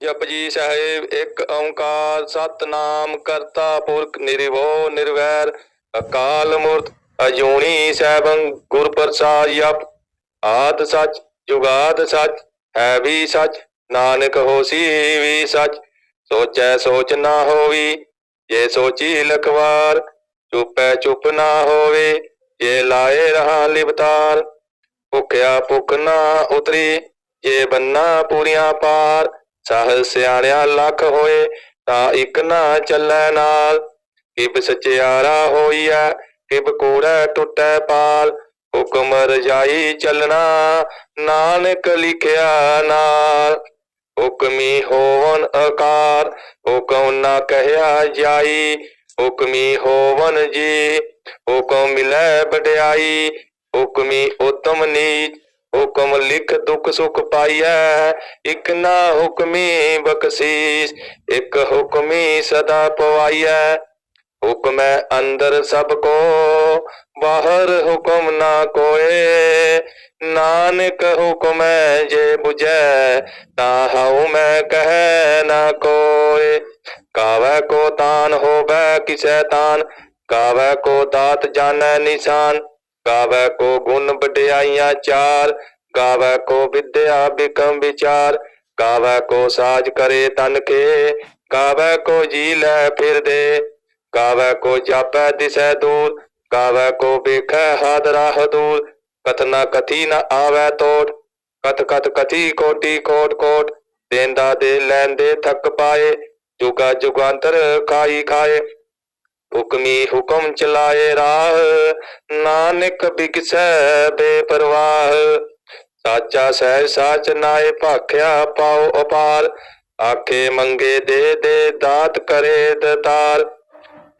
जप जी साहेब एक ओंकार सतनाम करता पुरख निर्भो निर्वैर अकाल मूर्त अजूनी साहब गुर प्रसाद जप आद सच जुगाद सच है भी सच नानक होसी भी सच सोच सोच ना होवी ये सोची लखवार चुप है चुप ना होवे ये लाए रहा लिबतार भुख्या भुख ना उतरी ये बन्ना पूरिया पार ਸਹ ਸਿਆਣਿਆ ਲੱਖ ਹੋਏ, ਤਾਂ ਇੱਕ ਨਾ ਚੱਲੈ ਨਾਲ। ਕਿਬ ਸਚਿਆਰਾ ਹੋਈਐ, ਕਿਬ ਕੋੜੈ ਟੁੱਟੈ ਪਾਲ। ਹੁਕਮ ਰਜਾਈ ਚੱਲਣਾ, ਨਾਨਕ ਲਿਖਿਆ ਨਾਲ। ਹੁਕਮੀ ਹੋਵਨ ਅਕਾਰ, ਹੁਕਮ ਨਾ ਕਹਿਆ ਜਾਈ। ਹੁਕਮੀ ਹੋਵਨ ਜੀ, ਹੁਕਮ ਮਿਲੈ ਵਡਿਆਈ। ਹੁਕਮੀ ਉਤਮ ਨੀਚ ਹੁਕਮ ਲਿਖ ਦੁਖ ਸੁਖ ਪਾਈਐ, ਇਕ ਨਾ ਹੁਕਮੀ ਬਖਸ਼ੀਸ, ਇਕ ਹੁਕਮੀ ਸਦਾ ਪਵਾਈਐ। ਹੁਕਮੈ ਅੰਦਰ ਸਭ ਕੋ, ਬਾਹਰ ਹੁਕਮ ਨਾ ਕੋਏ। ਨਾਨਕ ਹੁਕਮੈ ਜੇ 부ਜੈ ਤਾ ਹਉ ਮੈਂ ਕਹਿ ਨਾ ਕੋਏ। ਕਾਵੈ ਕੋ ਤਾਨ ਹੋਵੈ ਕਿਸੈ ਤਾਨ, ਕਾਵੈ ਕੋ ਦਾਤ ਜਾਣੈ ਨਿਸ਼ਾਨ। ਗਾਵੈ ਕੋ ਗੁਣ ਵਡਿਆਈਆਂ ਚਾਰ, ਗਾਵੈ ਕੋ ਵਿਦਿਆ ਬਿਕਮ ਵਿਚਾਰ, ਗਾਵੈ ਕੋ ਸਾਜ ਕਰੇ ਤਨ ਕੇ ਗਾਵੈ ਕੋ ਜੀ ਲੈ ਫਿਰਦੇ ਗਾਵੈ ਕੋ ਜਾਪੈ ਦਿਸੈ ਦੂਰ, ਗਾਵੈ ਕੋ ਵੇਖੈ ਹਾਦਰਾ ਹਦੂਰ ਕਥਨਾ ਕਥੀ ਨ ਆਵੈ ਤੋਟ, ਕਥ ਕਥ ਕਥੀ ਕੋਟੀ ਕੋਟ ਕੋਟ, ਦੇਂਦਾ ਦੇ ਲੈਂਦੇ ਥੱਕ ਪਾਏ, ਜੁਗਾ ਜੁਗਾਂਤਰ ਖਾਈ ਖਾਏ ਹੁਕਮੀ ਹੁਕਮ ਚਲਾਏ ਰਾਹ, ਨਾਨਕ ਬਿਕਸੈ ਬੇਪਰਵਾਹ। ਸਾਚਾ ਸਹਿ ਸਾਚ ਨਾਏ ਭਾਖਿਆ ਪਾਉ ਅਪਾਰ, ਆਖੇ ਮੰਗੇ ਦੇ ਦੇ ਦਾਤ ਕਰੇ ਦਤਾਰ।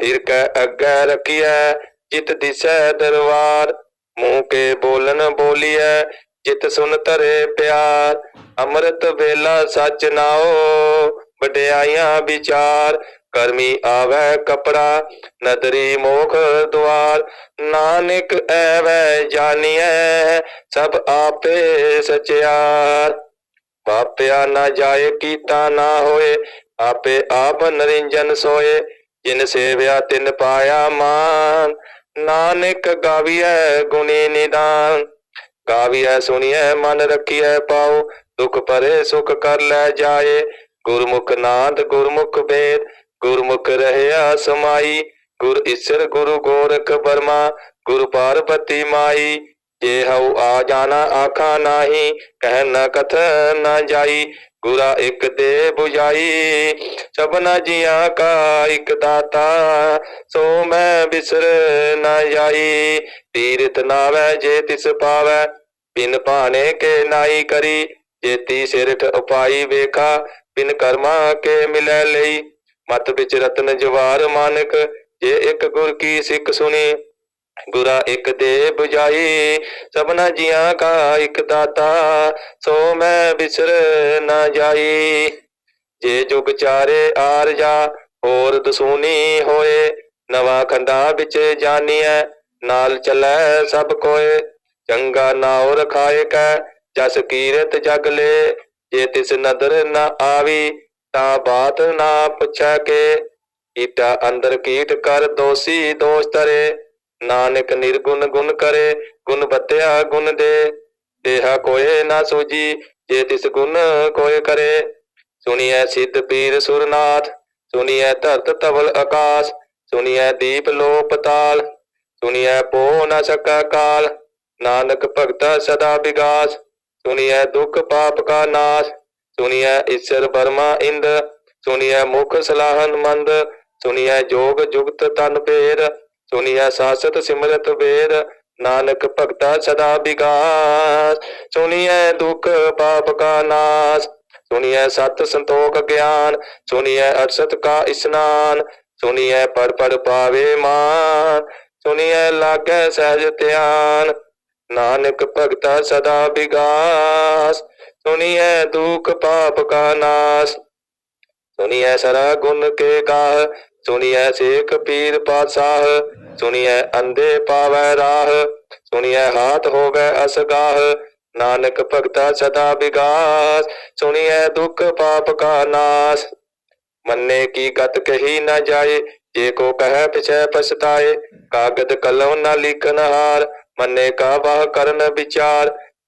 ਫਿਰ ਕੈ ਅੱਗੇ ਰਖੀਐ, ਜਿਤ ਦਿਸੈ ਦਰਬਾਰ ਮੂੰਹ ਕੇ ਬੋਲਨ ਬੋਲੀਐ, ਜਿਤ ਸੁਨ ਧਰੇ ਪਿਆਰ। ਅੰਮ੍ਰਿਤ ਵੇਲਾ ਸਚ ਨਾਓ ਵਡਿਆਈਆਂ ਵਿਚਾਰ। ਕਰਮੀ ਆਵੈ ਕਪੜਾ, ਨਦਰੀ ਮੋਖ ਦੁਆਰ, ਨਾਨਕ ਐਵੈ ਜਾਣੀਐ, ਸਭ ਆਪੇ ਸਚਿਆਰ। ਪਾਪਿਆ ਨਾ ਜਾਏ, ਕੀਤਾ ਨਾ ਹੋਏ, ਆਪੇ ਆਪ ਨਰਿੰਜਨ ਸੋਏ, ਜਿਨ ਸੇਵਿਆ ਤਿਨ ਪਾਇਆ ਮਾਨ। ਨਾਨਕ ਗਾਵੀਐ ਗੁਣੀ ਨਿਦਾਨ, ਗਾਵੀਐ ਸੁਣੀਐ, ਮਨ ਰਖੀਐ ਪਾਉ ਦੁਖ ਪਰੇ ਸੁਖ ਕਰ ਲੈ ਜਾਏ। ਗੁਰਮੁਖ ਨਾਦ, ਗੁਰਮੁਖ ਬੇਦ ਗੁਰਮੁਖ ਰਹਿਆ ਸਮਾਈ, ਗੁਰ ਈਸਰ ਗੁਰੂ ਗੋਰਖ ਬਰਮਾ, ਗੁਰ ਪਾਰਬਤੀ ਮਾਈ। ਜੇ ਹਉ ਆ ਜਾਣਾ ਆਖਾ ਨਾਹੀ, ਕਹਿ ਨ ਕਥ ਨ ਜਾਈ, ਗੁਰਾ ਇੱਕ ਦੇ 부ਜਾਈ ਸਭਨਾ ਜੀਆਂ ਕਾ ਇੱਕ ਦਾਤਾ, ਸੋ ਮੈਂ ਬਿਸਰ ਨ ਜਾਈ। ਤੀਰਤ ਨਾਵੈ ਜੇ ਤਿਸ ਪਾਵੈ, ਬਿਨ ਭਾਣੇ ਕੇ ਨਾਈ ਕਰੀ। ਜੇਤੀ ਸਿਰਠ ਉਪਾਈ ਵੇਖਾ, ਬਿਨ ਕਰਮਾ ਕੇ ਮਿਲੈ ਲਈ। ਮਤ ਵਿੱਚ ਰਤਨ ਜਵਾਰ ਮਾਨਕ, ਜੇ ਇੱਕ ਗੁਰ ਕੀ ਸਿੱਖ ਸੁਣੀ, ਗੁਰਾ ਇੱਕ ਦੇ 부ਜਾਈ ਸਭਨਾ ਜੀਆਂ ਕਾ ਇੱਕ ਦਾਤਾ, ਸੋ ਮੈਂ ਬਿਸਰ ਨਾ ਜਾਈ। ਜੇ ਜੁਗ ਚਾਰੇ ਆਰ ਜਾ, ਹੋਰ ਦਸੂਨੀ ਹੋਏ, ਨਵਾਂ ਖੰਡਾ ਵਿੱਚ ਜਾਣੀਐ ਨਾਲ ਚੱਲੈ ਸਭ ਕੋਏ। ਚੰਗਾ ਨਾਉ ਰਖਾਏ ਕੈ, ਜਸ ਕੀਰਤ ਜਗ ਲੈ, ਜੇ ਤਿਸ ਨਦਰ ਨਾ ਆਵੀ ਤਾਂ ਬਾਤ ਨਾ ਪੁੱਛੈ ਕੇ ਕੀਟਾ ਅੰਦਰ ਕੀਟ ਕਰ ਦੋਸੀ ਦੋਸ਼ ਤਰੇ ਨਾਨਕ ਨਿਰਗੁਣ ਗੁਣ ਕਰੇ, ਗੁਣ ਬਤਿਆ ਗੁਣ ਦੇ। ਦੇਹਾ ਕੋਏ ਨਾ ਸੂਜੀ ਜੇ ਤਿਸ ਗੁਣ ਕੋਏ ਕਰੇ। ਸੁਣੀਐ ਸਿੱਧ ਪੀਰ ਸੁਰਨਾਥ, ਸੁਣੀਐ ਧਰਤ ਤਵਲ ਆਕਾਸ਼, ਸੁਣੀਐ ਦੀਪ ਲੋ ਪਤਾਲ ਸੁਣੀਐ ਪੋ ਨਾ ਸਕਾ ਕਾਲ, ਨਾਨਕ ਭਗਤਾ ਸਦਾ ਵਿਗਾਸ ਸੁਣੀਐ ਦੁਖ ਪਾਪ ਕਾ ਨਾਸ਼। सुनिया ईश्वर बर्मा इंद, सुनिया मुख सलाहन मंद, सुनिया जोग जुगत तन भेर, सुनिया सासत सिमरत बेर नानक भक्ता सदा विकास। सुनिए दुख पाप का नाश सुनिए सत संतोख ज्ञान सुनिए अरसत का स्नान सुनिए पर पर पावे मान सुनिए लागे सहज ध्यान, नानक भगता सदा विकास। सुनिए दुख पाप का नाश। सुनिए सरा गुण के गाह। सुनिए शेख पीर पातशाह सुनिए अंधे पावे राह। सुनिए हाथ हो गए असगाह। नानक भगता सदा विगास। सुनिए दुख पाप का नाश। मन्ने की गत कही न जाए। ये को कह पिछे पछताए। कागद कलम न लिखन हार मन्ने का वाह करन विचार।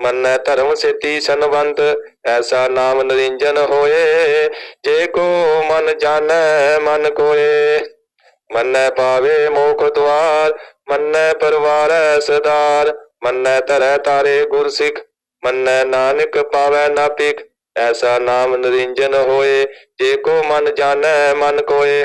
ਮੰਨੈ ਧਰਮ ਸੇਤੀ ਸੰਬੰਧ, ਐਸਾ ਨਾਮ ਨਿਰੰਜਨ ਹੋਏ। ਜੇ ਕੋ ਮਨ ਜਾਣੈ, ਮਨ ਕੋਏ। ਮੰਨੈ ਪਾਵੇ ਮੋਖ ਦੁਆਰ, ਮੰਨੈ ਪਰਵਾਰੈ ਸਦਾਰ। ਮੰਨੈ ਧਰੈ ਤਾਰੇ ਗੁਰ ਸਿੱਖ, ਮੰਨੈ ਨਾਨਕ ਪਾਵੈ ਨਾ ਪਿਕ ਐਸਾ ਨਾਮ ਨਿਰੰਜਨ ਹੋਏ। ਜੇ ਕੋ ਮਨ ਜਾਣੈ, ਮਨ ਕੋਏ।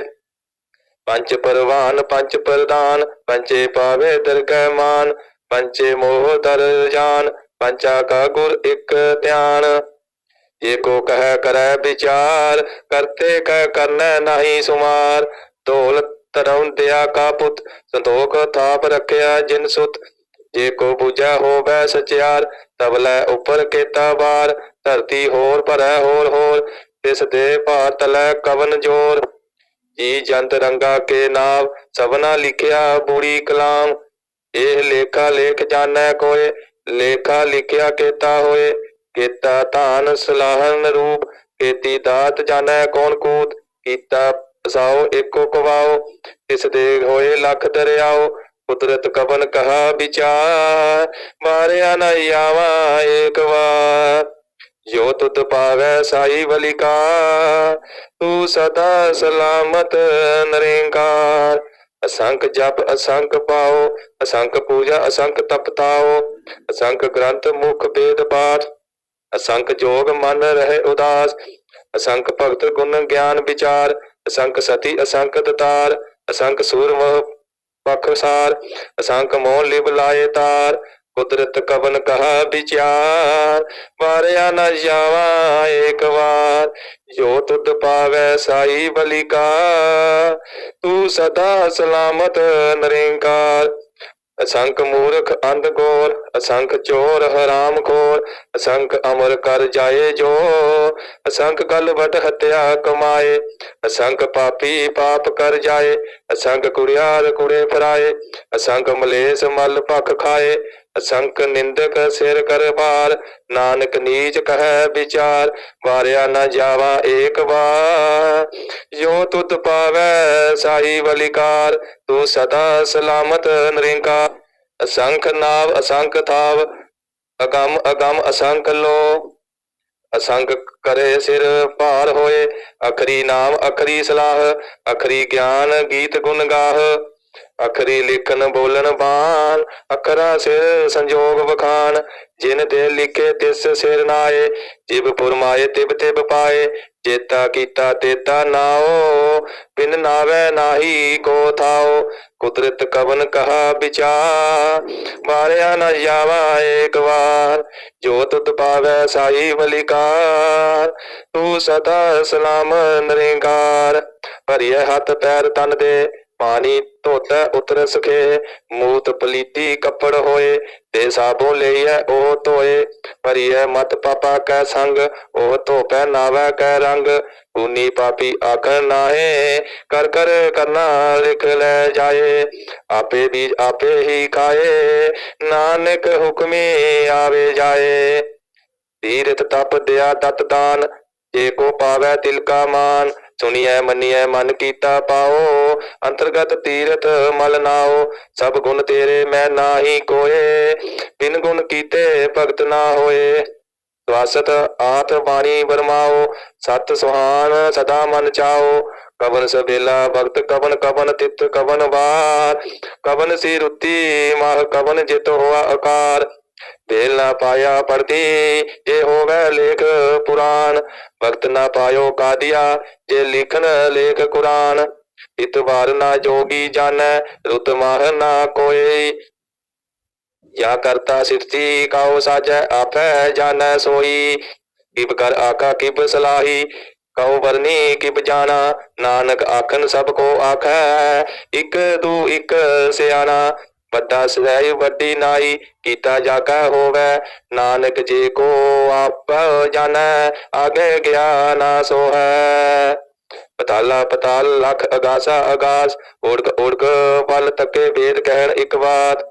ਪੰਚ ਪਰਵਾਨ ਪੰਚ ਪ੍ਰਦਾਨ ਪੰਚੇ ਪਾਵੇ ਦਰਗਹਿ ਮਾਨ ਪੰਚੇ ਮੋਹ ਦਰ ਜਾਨ। पंचा का गुर एक ध्यान एको कह कर विचार, करते कह करने नहीं सुमार। दौलत धर्म दया का पुत, संतोख थाप रखया जिन सुत। जे को बुझा हो वह सचियार तबलै ऊपर केता बार। धरती होर भरै होर होर, तिस दे भार तले कवन ज़ोर। जी जंत रंगा के नाव, सबना लिखिया बुरी कलाम। एह लेखा लेख जानै कोय ਲੇਖਾ ਲਿਖਿਆ ਕੇਤਾ ਹੋਏ ਕੀਤਾ ਧਾਨ ਸਲਾਹਨ ਰੂਪ ਕੀਤੀ ਦਾਤ ਜਾਣੈ ਕੌਣ ਕੂਤ ਕੀਤਾ ਪਸਾਓ ਏਕੋ ਕਵਾਓ ਇਸ ਦੇ ਹੋਏ ਲੱਖ ਦਰਿਆਓ ਕੁਦਰਤ ਕਵਨ ਕਹਾ ਵਿਚਾਰ ਮਾਰਿਆ ਨ ਆਵਾ ਏਕ ਵਾਰ ਜੋ ਤੁਧ ਪਾਵੈ ਸਾਈ ਬਲਿਕਾ ਤੂੰ ਸਦਾ ਸਲਾਮਤ ਨਰੇਂਕਾਰ ਅਸੰਖ ਜਪ, ਅਸੰਖ ਪਾਓ, ਅਸੰਖ ਪੂਜਾ, ਅਸੰਖ ਤਪਤਾਓ, ਅਸੰਖ ਗ੍ਰੰਥ, ਮੁਖ ਵੇਦ ਪਾਠ, ਅਸੰਖ ਜੋਗ ਮਨ ਰਹੇ ਉਦਾਸ, ਅਸੰਖ ਭਗਤ ਗੁਣ ਗਿਆਨ ਵਿਚਾਰ, ਅਸੰਖ ਸਤੀ, ਅਸੰਖ ਦਤਾਰ, ਅਸੰਖ ਸੂਰਮ ਪਖਸਾਰ ਅਸੰਖ ਮੋਹ ਲਿਬ ਲਾਏ ਤਾਰ ਕੁਦਰਤ ਕਵਨ ਕਹਾ ਵਿਚਾਰ ਮਾਰਿਆ ਨਾ ਜਾਵਾ ਏਕ ਵਾਰ। ਜੋ ਤੁਧ ਪਾਵੈ ਸਾਈ ਬਲਿਕਾ ਤੂੰ ਸਦਾ ਸਲਾਮਤ ਨਰੇਂਕਾਰ। ਅਸੰਖ ਮੂਰਖ ਅੰਧ ਗੋਰ, ਅਸੰਖ ਚੋਰ ਹਰਾਮ ਖੋਰ, ਅਸੰਖ ਅਮਰ ਕਰ ਜਾਏ ਜੋ। ਅਸੰਖ ਗਲ ਹਤਿਆ ਕਮਾਏ, ਅਸੰਖ ਪਾਪੀ ਪਾਪ ਕਰ ਜਾਏ, ਅਸੰਖ ਕੁੜਿਆਰ ਕੁੜੇ ਫਰਾਏ, ਅਸੰਖ ਮਲੇਸ ਮਲ ਭਖ ਖਾਏ असंख निंदक सिर कर भार नानक नीच कह विचार वारिया न जावा एक बार जो तुत पावे साई बलिकार तू सदा सलामत निरंकार असंख नाव असंख थाव अगम अगम असंख लो असंख करे सिर पार होए अखरी नाम अखरी सलाह अखरी ज्ञान गीत गुण गाह ਅਖਰੀ ਲਿਖਨ ਬੋਲਣ ਬਾਣ ਅਖਰਾ ਸਿਰ ਸੰਜੋਗ ਵਖਾਨ ਜਿਨ ਦੇ ਲਿਖੇ ਤਿਸ ਸਿਰ ਨਾਏ ਜਿਬ ਫੁਰਮਾਏ ਤਿਬ ਤਿਬ ਪਾਏ ਜੇਤਾ ਕੀਤਾ ਤੇਤਾ ਨਾਓ ਬਿਨ ਨਾਵੇ ਨਾਹੀ ਕੋ ਥਾਓ ਕੁਦਰਤ ਕਵਨ ਕਹਾ ਵਿਚਾਰ ਮਾਰਿਆ ਨ ਜਾਵਾ ਏਕ ਵਾਰ ਜੋ ਤੁਧ ਪਾਵੈ ਸਾਈ ਬਲਿਕਾਰ ਤੂੰ ਸਦਾ ਸਲਾਮ ਨਰੇਂਕਾਰ ਭਰੀਏ ਹੱਥ ਪੈਰ ਤਨ ਦੇ ਪਾਣੀ ਧੋਤਾ ਉਤਰ ਸਕੇ ਮੂਤ ਪਲੀਤੀ ਕੱਪੜ ਹੋਏ ਤੇ ਸਾਬੋ ਲਈਐ ਉਹ ਧੋਏ ਭਰੀਐ ਮਤ ਪਾਪਾ ਕੈ ਸੰਗ ਉਹ ਧੋਪੈ ਨਾਵੈ ਕੈ ਰੰਗ ਉਨੀ ਪਾਪੀ ਆਖਣ ਨਾਹੇ ਕਰ ਕਰ ਕਰਨਾ ਲਿਖ ਲੈ ਜਾਏ ਆਪੇ ਬੀਜ ਆਪੇ ਹੀ ਖਾਏ ਨਾਨਕ ਹੁਕਮੇ ਆਵੇ ਜਾਏ ਤੀਰਥ ਤਪ ਦਿਆ ਦਤ ਦਾਨ ਜੇ ਕੋ ਪਾਵੈ ਤਿਲ ਕਾ ਮਾਨ ਸੁਣੀਐ ਮੰਨੀਐ ਮਨ ਕੀਤਾ ਪਾਓ ਅੰਤਰਗਤ ਤੀਰਥ ਮਲ ਨਾਓ ਸਭ ਗੁਣ ਤੇਰੇ ਮੈਂ ਨਾਹੀ ਕੋਏ ਬਿਨ ਗੁਣ ਕੀਤੇ ਭਗਤ ਨਾ ਹੋਏ ਸਵਾਸਤ ਆਤ ਬਾਣੀ ਵਰਮਾਓ ਸਤ ਸੁਹਾਨ ਸਦਾ ਮਨ ਚਾਓ ਕਵਨ ਸਬੇਲਾ ਭਗਤ ਕਵਨ ਕਵਨ ਤਿਤ ਕਵਨ ਵਾਰ ਕਵਨ ਸੀ ਰੁੱਤੀ ਮਾਹ ਕਵਨ ਜਿਤ ਹੋਆ ਆਕਾਰ ਦੇਲ ਨਾ ਪਾਇਆ ਪਰਤੀ ਜੇ ਹੋਵੇ ਲੇਖ ਪੁਰਾਨ ਭਗਤ ਨਾ ਪਾਇਓ ਕਾਦੀਆ, ਜੇ ਲਿਖਨ ਲੇਖ ਕੁਰਾਨ। ਇਤਵਾਰ ਨਾ ਜੋਗੀ ਜਾਣੈ ਰੁਤ ਮਾਹ ਨਾ ਕੋਏ ਯਾ ਕਰਤਾ ਸਿਰਤੀ, ਕਾਉ ਸਾਜੈ ਆਪੈ ਜਾਣੈ ਸੋਈ। ਕਿਬ ਕਰ ਆਕਾ, ਕਿਬ ਸਲਾਹੀ, ਕਉ ਵਰਨੀ, ਕਿਬ ਜਾਣਾ। ਨਾਨਕ ਆਖਨ ਸਭ ਕੋ ਆਖੈ, ਇਕ ਦੂ ਇਕ ਸਿਆਣਾ। ਵੱਡਾ ਸਹਿ ਵੱਡੀ ਨਾਈ, ਕੀਤਾ ਜਾਗਾ ਹੋਵੇ। ਨਾਨਕ ਜੀ ਕੋ ਆਪ ਜਾਣੈ, ਆਗੇ ਗਿਆਨ ਸੋ ਹੈ ਪਤਾਲਾ ਪਤਾਲ, ਲਖ ਅਗਾਸਾ ਅਗਾਸ ਉੜਕ ਉੜਕ ਬਲ ਤੱਕੇ ਵੇਦ ਕਹਿਣ ਇੱਕ ਬਾਤ।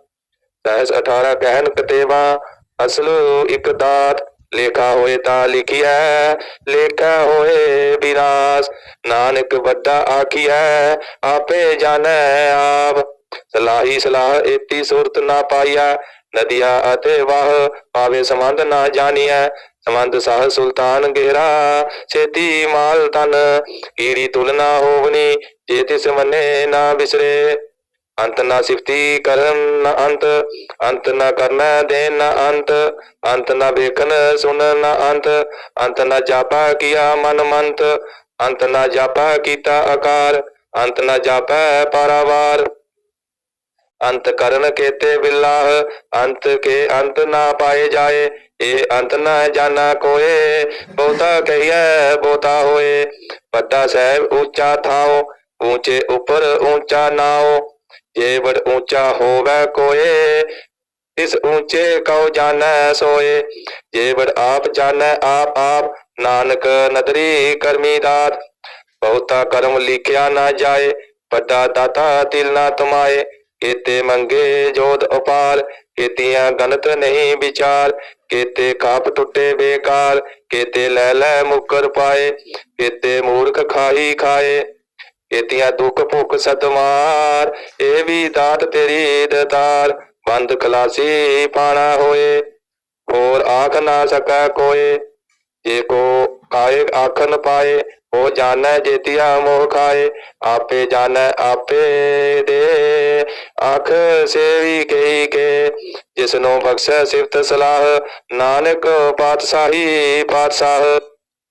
ਸਹਿਸ 18 ਕਹਿਣ ਕਤੇਵਾ ਅਸਲੂ ਇੱਕ ਦਾਤ। ਲੇਖਾ ਹੋਏ ਤਾਂ ਲਿਖਿਆ ਲੇਖਾ ਹੋਏ ਵਿਰਾਸ ਨਾਨਕ ਵੱਡਾ ਆਖੀਐ, ਆਪੇ ਜਾਣੈ ਆਪ। ਸਲਾਹੀ ਸਲਾਹ ਏਤੀ ਸੁਰਤ ਨਾ ਪਾਈਆ ਨਦੀਆ ਅਤੇ ਵਾਹ ਪਾਵੇ ਸੰਬੰਧ ਨਾ ਜਾਣੀਐ, ਸੰਬੰਧ ਸਾਹ ਸੁਲਤਾਨ ਗੇਰਾ ਛੇਤੀ ਮਾਲ ਤਨ ਕੀੜੀ ਤੁਲਨਾ ਹੋਵਨੀ, ਜੇ ਤਿਸ ਮੰਨੇ ਨਾ ਵਿਸਰੇ ਅੰਤ ਨਾ ਸਿਫਤੀ ਕਰਨ ਨਾ ਅੰਤ ਅੰਤ ਨਾ ਕਰਨਾ ਦੇਨ ਨਾ ਅੰਤ ਅੰਤ ਨਾ ਵੇਖਨ ਸੁਣਨ ਨਾ ਅੰਤ ਅੰਤ ਨਾ ਜਾਪਾ ਕੀਆ ਮਨ ਮੰਤ, ਅੰਤ ਨਾ ਜਾਪਾ ਕੀਤਾ ਆਕਾਰ, ਅੰਤ ਨਾ ਜਾਪੈ ਪਾਰਾਵਾਰ। अंत करण कहते बिल्लाह अंत के अंत ना पाए जाए, ए अंत न जाना कोए बोता कहिए बोता होए। पता साहब ऊँचा थाओ, ऊँचे ऊपर ऊँचा नाओ ये बड़ ऊँचा होवे कोए, इस ऊँचे कौ जान सोए। ये बड़ आप जान, आप आप, नानक नदरी करमी दात बहुता कर्म लिखिया ना जाए पता दाता तिल ना तुमाए ਕੀਤੇ ਮੰਗੇ ਜੋਤ ਉਪਾਰ ਕੀਤੀਆਂ ਗਨਤ ਨਹੀਂ ਵਿਚਾਰ ਕੀਤੇ ਕਾਪ ਟੁੱਟੇ ਬੇਕਾਰ ਕੀਤੇ ਲੈ ਲੈ ਮੁਕਰ ਪਾਏ ਕੀਤੇ ਮੂਰਖ ਖਾਈ ਖਾਏ ਕੀਤੀਆਂ ਦੁੱਖ ਭੁੱਖ ਸਤਮਾਰ ਇਹ ਵੀ ਦਾਤ ਤੇਰੀ ਦਤਾਰ ਬੰਦ ਖਲਾਸੀ ਪਾਣਾ ਹੋਏ ਹੋਰ ਆਖ ਨਾ ਸਕੈ ਕੋਏ ਜੇ ਕੋ ਕਾਏ ਆਖਨ ਪਾਏ ਉਹ ਜਾਣੈ ਜੇਤੀਆ ਮੋਹ ਖਾਏ ਆਪੇ ਜਾਣੈ ਆਪੇ ਦੇ ਆਖ ਸੇਵੀ ਕਹੀ ਕੇ ਜਿਸ ਨੂੰ ਬਖਸ਼ੈ ਸਿਫਤ ਸਲਾਹ ਨਾਨਕ ਪਾਤਸ਼ਾਹੀ ਪਾਤਸ਼ਾਹ।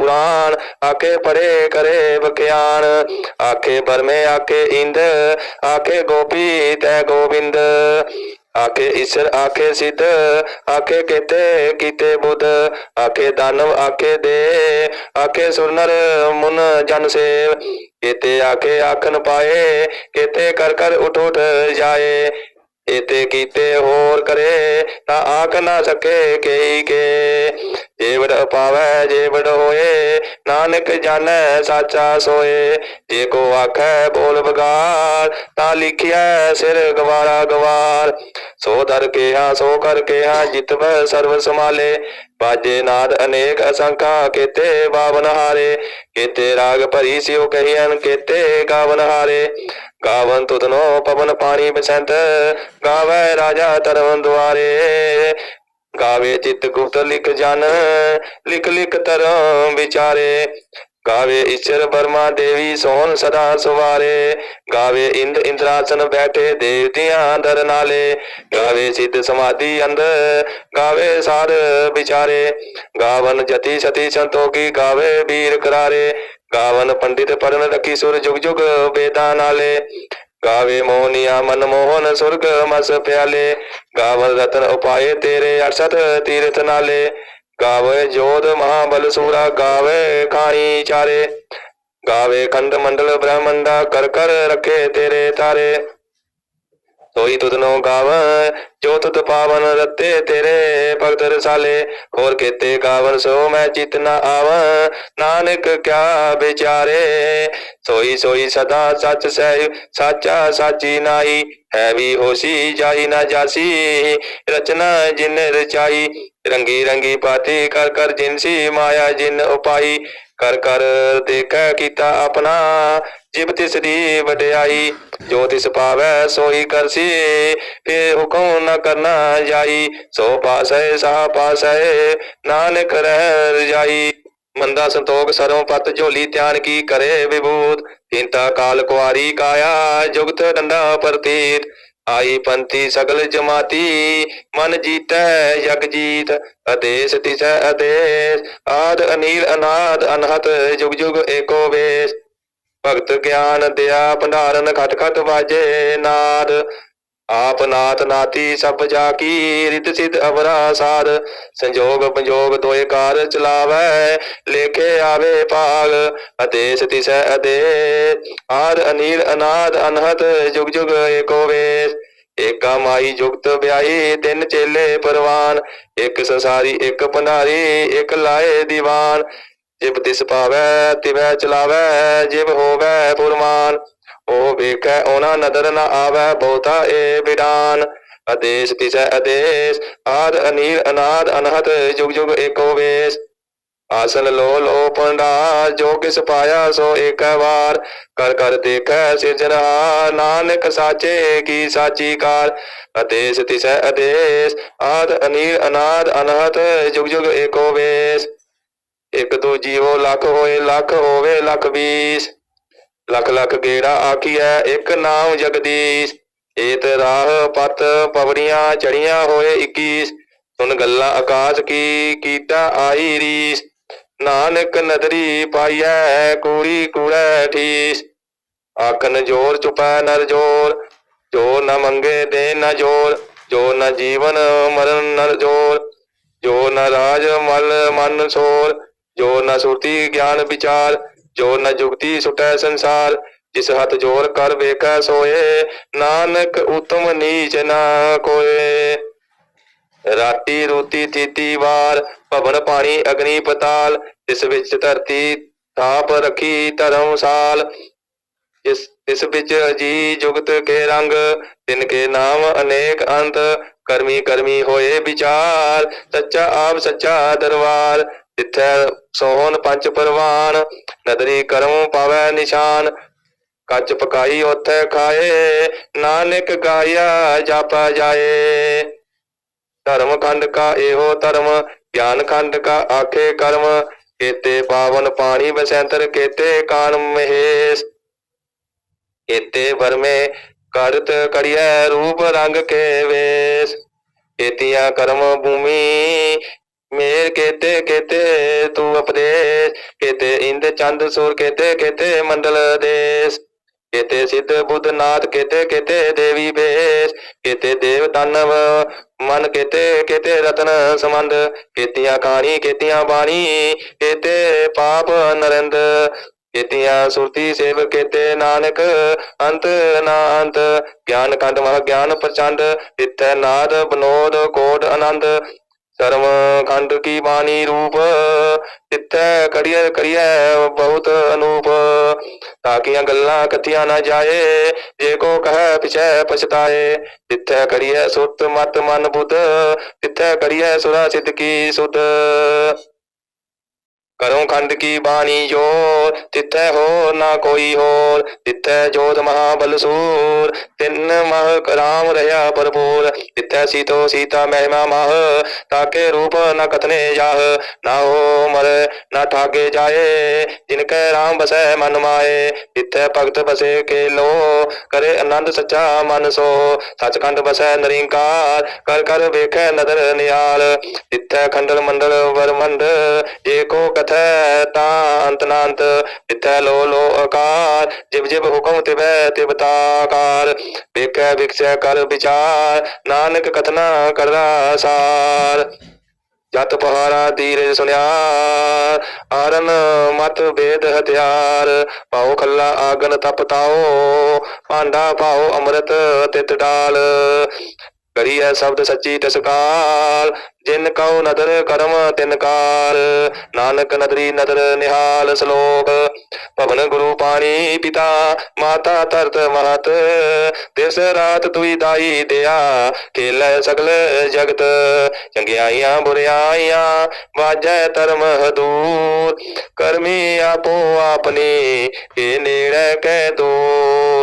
पुराण। आके परे करे बख्यान। आखे भर आके इंद आखे गोपी, तै गोविंद। आखे ईश्वर, आखे सिद्ध। आखे केते, किते बुद्ध। आखे दानव, आखे दे। आखे सुनर मुन जन सेव केते आखे आखन पाए, केते कर कर उठ उठ जाए। इते कीते होर करे, ता आँख ना सके के के। जेवड़ पावे जेवड़ होए, नानक जाने, साचा सोए। जे को आखे, बोल बगार, ता लिखिया सिर गवारा गवार। सो दर के हाँ सो कर के हाँ जितव सर्व संभाले। बाजे नाद अनेक असंखा, केते बावन हारे। केते राग परी सियो कहियन, केते गावन हारे। गावन तुदनो पवन पानी बसंत, गावे राजा तरवन द्वारे गावे चित गुप्त लिख जान, लिख लिख तरम विचारे। गावे ईश्वर वर्मा देवी सोहन सदा सुवारे। गावे इंद इंद्रासन बैठे देवतियाँ दर नाले। गावे सिद्ध समाधि अंध गावे सार बिचारे गावन जति सती संतों की गावे वीर करारे। गावन पंडित परन रखी सुर जुग जुग बेदानाले गावे मोहनिया मन मोहन सुर्ग मस प्याले गावन रतन उपाय तेरे अरसत तीर्थ नाले। गावे जोध महाबल सूरा गावे खानी चारे। गावे खंड मंडल ब्रह्मंडा कर कर रखे तेरे तारे। कोई तुदनो गाव, जो तुत पावन रते तेरे भगत रसाले और केते गावन सो मैं चित न आवन नानक क्या बेचारे। सोई सोई सदा सच सह, साचा साची नाई, है भी होशी जाई ना जासी। रचना जिन रचाई, रंगी रंगी पाती, कर कर जिनसी माया जिन उपाई। कर कर देख किता अपना, जिब तिसरी वड्याई। ज्योतिष पावे सोई करसी फिर हुक्म न करना जाई। सो पास है सा पास है नानक रह जाई। मंदा संतोख सरो पत झोली त्यान की करे विभूत। चिंता काल कुआरी काया, जुगत डंडा प्रतीत। आई पंथी सगल जमाती, मन जीत जग जीत। अदेश आदेश आद अनिल अनाद अनहत, जुग जुग एको वेश। ਭਗਤ ਗਿਆਨ ਦਿਆ ਭੰਡਾਰਨ ਖਟ ਖਟ ਵਾਜੇ ਨਾਦ ਆਪ ਨਾਥ ਨਾਤੀ ਸਭ ਜਾ ਕੀ ਰਿਤ ਸਿਧ ਅਵਰਾ ਸਾਧ ਸੰਜੋਗ ਪੰਜੋਗ ਦੋਏ ਕਾਰ ਚਲਾਵੈ ਲੇਖੇ ਆਵੇ ਭਾਗ ਆਦੇਸ ਤਿਸੈ ਆਦੇਸ ਆਦ ਅਨੀਲ ਅਨਾਦ ਅਨਹਤ ਜੁਗ ਜੁਗ ਏਕੋ ਵੇਸ ਏਕਾ ਮਾਈ ਜੁਗਤ ਵਿਆਹੀ ਤਿੰਨ ਚੇਲੇ ਪਰਵਾਨ ਇੱਕ ਸੰਸਾਰੀ ਇੱਕ ਭੰਡਾਰੀ ਇੱਕ ਲਾਏ ਦੀਵਾਨ जिब दिस पावै तिवै चलावै जिब होवै पुरमान ओ वेखै ओना नदर न आवै बहुता ए विडान आदेश तिसै आदेश आद अनील अनाद अनहत जुग जुग एको वेश आसन लो लो पंडार जो किस पाया सो एक बार कर कर देख सिरजनहार नानक साचे की साची कार आदेश तिसै आदेश आद अनील अनाद अनहत जुग जुग एको वेश ਇੱਕ ਦੋ ਜੀਵੋ ਲੱਖ ਹੋਏ ਲੱਖ ਹੋਵੇ ਲੱਖ ਵੀਸ ਲੱਖ ਲੱਖ ਗੇੜਾ ਆਖੀਐ ਇੱਕ ਨਾਮ ਜਗਦੀਸ਼ ਏਤ ਰਾਹ ਪਤ ਪਵੜੀਆਂ ਚੜੀਆਂ ਹੋਏ 21 ਸੁਨ ਗੱਲਾਂ ਆਕਾਸ਼ ਕੀ ਕੀਤਾ ਆਈ ਰੀਸ ਨਾਨਕ ਨਦਰੀ ਪਾਈਐ ਕੂੜੀ ਕੂੜੈ ਠੀਸ ਆਖਨ ਜੋਰ ਚੁਪੈ ਨਰ ਜੋਰ ਜੋ ਨ ਮੰਗੇ ਦੇ ਨ ਜੋਰ ਜੋ ਨ ਜੀਵਨ ਮਰਨ ਨਰ ਜੋਰ ਜੋ ਨ ਰਾਜ ਮਲ ਮਨ ਸੋਰ जो न सुरती ज्ञान विचार जो न जुगती सुट संसार जिस हथ ज़ोर कर वेख सोए नानक उत्तम नीच ना कोए राती रोती तीती वार भवन पानी अग्नि पताल जिस विच धरती थाप रखी धर्म साल जिस इस विच जी जुगत के रंग दिन के नाम अनेक अंत कर्मी कर्मी होए विचार सच्चा आप सच्चा दरबार ਤਿੱਥੈ ਸੋਹਣ ਪੰਜ ਪਰਵਾਨ ਨਦਰੀ ਕਰਮ ਪਾਵੈ ਨਿਸ਼ਾਨ ਕੱਚ ਪਕਾਈ ਉਥੇ ਖਾਏ ਨਾਨਕ ਗਾਇਆ ਜਾਪਾ ਜਾਏ ਧਰਮ ਖੰਡ ਕਾ ਇਹੋ ਧਰਮ ਗਿਆਨ ਖੰਡ ਕਾ ਆਖੇ ਕਰਮ ਕੇਤੇ ਪਾਵਨ ਪਾਣੀ ਬਸੰਤਰ ਕੇਤੇ ਕਾਨ ਮਹੇਸ਼ ਕੇਤੇ ਵਰਮੇ ਕਰਤ ਕੜੀਐ ਰੂਪ ਰੰਗ ਕੇ ਵੇਸ ਕੇਤੀਆਂ ਕਰਮ ਭੂਮੀ मेर कहते कहते तू उपदेश कहते इंद चंद सूर कहते कहते मंडल देश। कहते सिद्ध बुद्ध नाथ कहते कहते देवी बेश कहते देव दानव मन कहते कहते रतन संबंध। कहतिया कहानी कहतिया बाणी कहते पाप नरेंद। कहतिया सुरती सेव कहते नानक, अंत ना अंत ज्ञान कंड मह ज्ञान प्रचंड, तिथे नाद बनोद कोट आनंद। कर्म खंड की बानी रूप तिथ करिय करिय बहुत अनूप। ताकिया गल्ला कथिया न जाए, जे को कह पिछे पछताए। तिथ करिय सुत मत मन बुद्ध तिथ करिय सुरा सिद्ध की सुध करो खंड की बाणी जो तिथे हो ना कोई होर तिथै जोत महाबल सूर तिन मह राम रहया भरपूर तिथै सीतो सीता महिमा माह ताके रूप न कथने जाह ना हो मर ना ठाके जाए जिनके राम बसे मन माए तिथै भगत बसे के लो करे आनंद सच्चा मन सो सच खंड बसे नरिंकार कर कर वेखे नदर निहाल तिथै खंडल मंडल वर मंड एको कथ अथ तांत नांत विथय लो लो अकार जिब जिब हुकुम तिब तिबताकार विख विक्ष कर विचार, नानक कथना कर सार जत पहारा धीरज सुनियार आरन मत बेद हथियार। पाओ खला आगन तपताओ भांडा पाओ अमृत तित डाल। करी है शब्द सच्ची तस्काल जिन कौ नदर करम तिनकार नानक नदरी नदर निहाल श्लोक। पवन गुरु पानी पिता, माता तरत महत दिस रात तुई दाई दया, खेल सगल जगत। चंगियाइया बुरियाइया वाजय धर्म हदूर करमी आपो अपने के नेड़े कह दूर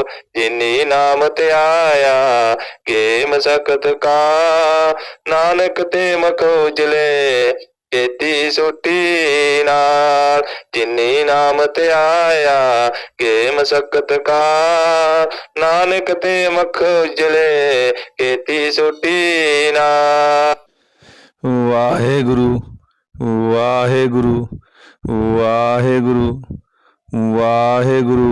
तिनी नाम आया केम सकत का। नानक तेम खोजले खेती सोटी नाल तिनी नाम ते आया के मसकत का। नानक ते मख उजले खेती सोटी ना वाहे गुरु वाहे गुरु वाहे गुरु वाहे गुरु